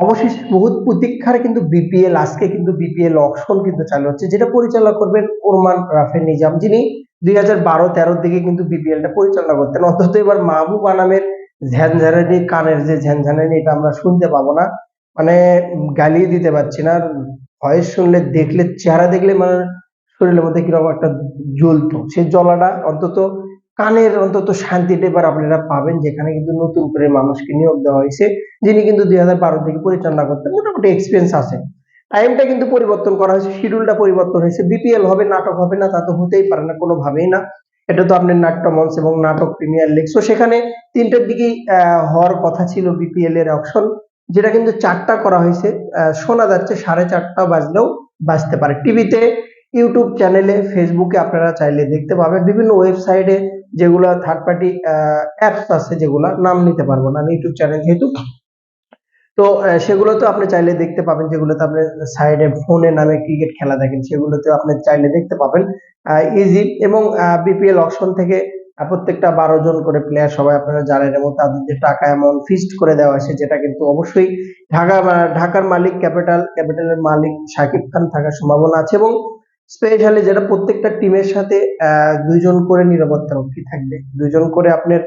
অবশেষে বহুত প্রতীক্ষার কিন্তু বিপিএল আজকে কিন্তু বিপিএল অকশন কিন্তু চালু হচ্ছে, যেটা পরিচালনা করবেন ওরমান রাফেল নিজাম, যিনি দুই হাজার বারো, তেরোর দিকে কিন্তু বিপিএলটা পরিচালনা করতেন। অন্তত এবার মাহবুব আনামের ঝ্যানঝানানি কানের যে ঝ্যানঝানানি এটা আমরা শুনতে পাবো না। মানে গালিয়ে দিতে পারছি না ভয়েস শুনলে দেখলে, চেহারা দেখলে মানে শরীরের মধ্যে কীরকম একটা জ্বলতো। সেই জ্বলাটা অন্তত কানের অন্তত শান্তিটা এবার আপনারা পাবেন, যেখানে কিন্তু নতুন করে মানুষকে নিয়োগ দেওয়া হয়েছে, যিনি কিন্তু দুই হাজার বারো থেকে পরিচালনা করতেন মোটামুটি এক্সপিরিয়েন্স আছে। টাইমটা কিন্তু পরিবর্তন করা হয়েছে শিডিউলটা পরিবর্তন হয়েছে বিপিএল হবে, নাটক হবে না, তা তো হতেই পারে না, কোনোভাবেই না। এটা তো আপনার নাট্য মঞ্চ এবং নাটক প্রিমিয়ার লিগ। সো সেখানে তিনটের দিকেই হওয়ার কথা ছিল বিপিএল এর অপশন যেটা কিন্তু চারটা করা হয়েছে শোনা যাচ্ছে সাড়ে চারটা বাজলেও বাজতে পারে। টিভিতে ইউটিউব চ্যানেলে ফেসবুকে আপনারা চাইলে দেখতে পাবেন বিভিন্ন ওয়েবসাইটে যেগুলো থার্ড পার্টি অ্যাপস আছে যেগুলো নাম নিতে পারব না ইউটিউব চ্যানেল যেহেতু। তো সেগুলোতে আপনি চাইলে দেখতে পাবেন, যেগুলোতে আপনি সাইডে ফোনে নামে ক্রিকেট খেলা দেখেন সেগুলোতে আপনি চাইলে দেখতে পাবেন। ইজি এবং বিপিএল অপশন থেকে প্রত্যেকটা বারো জন করে প্লেয়ার সবাই আপনারা জানেন এবং তাদের যে টাকা অ্যামাউন্ট ফিক্সড করে দেওয়া হয়েছে যেটা কিন্তু অবশ্যই ঢাকা ঢাকার মালিক ক্যাপিটাল ক্যাপিটালের মালিক শাকিব খান থাকার সম্ভাবনা আছে এবং স্পেশালি যেটা প্রত্যেকটা টিমের সাথে দুইজন করে নিরাপত্তা রক্ষী থাকবে। দুইজন করে আপনার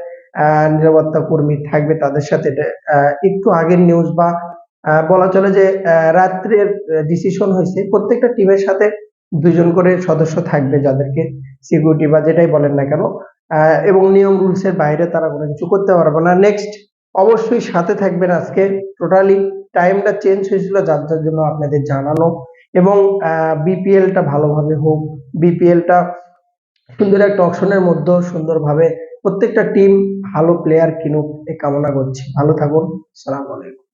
নিরাপত্তা কর্মী থাকবে তাদের সাথে। একটু আগের নিউজ বা বলা চলে যে রাত্রের ডিসিশন হয়েছে। প্রত্যেকটা টিমের সাথে দুজন করে সদস্য থাকবে যাদেরকে সিকিউরিটি বা যেটাই বলেন না কেন। এবং নিয়ম রুলস এর বাইরে তারা কোনো কিছু করতে পারবে না। নেক্সট অবশ্যই সাথে থাকবেন আজকে। টোটালি টাইমটা চেঞ্জ হয়েছিল, যার জন্য আপনাদের জানানো। এবং বিপিএলটা ভালোভাবে হোক বিপিএলটা সুন্দর একটা অপশনের মধ্যে সুন্দরভাবে প্রত্যেকটা টিম ভালো প্লেয়ার কিনুক এই কামনা করছি। ভালো থাকুন, সালাম আলাইকুম।